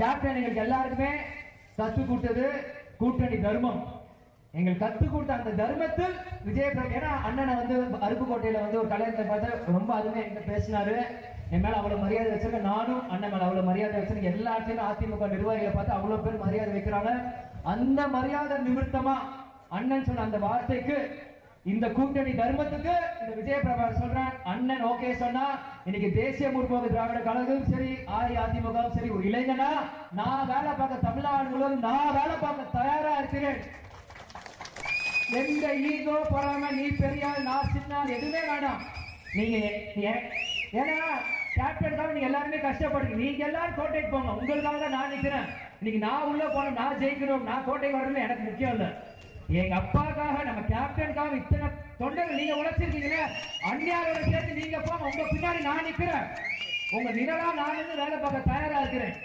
Captain எங்களுக்கு எல்லாருக்குமே கத்து கொடுத்தது கூட்டணி தர்மம். எங்கள் கத்து கொடுத்த அந்த தர்மத்தில் விஜய் ஏன்னா அண்ணனை வந்து அருப்புக்கோட்டையில வந்து ஒரு கலைஞர் பார்த்து ரொம்ப அதுமே எங்க பேசினாரு. என் மேல அவ்வளவு மரியாதை வச்சிருக்க நானும் அண்ணன் மேல அவ்வளவு மரியாதை வச்சிருக்க எல்லா இடத்துலயும் அதிமுக நிர்வாகிகளை பார்த்து அவ்வளவு பேர் மரியாதை வைக்கிறாங்க. அந்த மரியாதை நிமித்தமா அண்ணன் சொன்ன அந்த வார்த்தைக்கு இந்த கூட்டணி தர்மத்துக்கு இந்த விஜய சொல்றேன் அண்ணன் ஓகே சொன்னா இன்னைக்கு தேசிய முற்போக்கு திராவிட கழகம் சரி அஇஅதிமுகவும் சரி ஒரு இளைஞனா நான் வேலை பார்க்க தமிழ்நாடு முழுவதும் நான் வேலை பார்க்க தயாரா இருக்கிறேன். எந்த ஈகோ பொறாம நீ பெரிய ஆள், நான் சின்ன ஆள், எதுவுமே வேண்டாம் நீங்க ஏ- ஏன்னா தான் நீங்க எல்லாருமே கஷ்டப்படுங்க நீங்க எல்லாரும் கோட்டைக்கு போங்க. உங்களுக்காக தான் நான் நிக்கிறேன். இன்னைக்கு நான் உள்ள போனோம் நான் ஜெயிக்கணும். நான் கோட்டைக்கு வரணும் எனக்கு முக்கியம் இல்லை. எங்க அப்பாக்காக நம்ம கேப்டனுக்காக இத்தனை தொண்டர்கள் நீங்க உழைச்சிருக்கீங்களே அந்நியாரோட சேர்த்து நீங்க போங்க. உங்க பின்னாடி நான் நிக்கிறேன். உங்க நிழலா நான் வந்து வேலை பார்க்க தயாரா இருக்கிறேன்.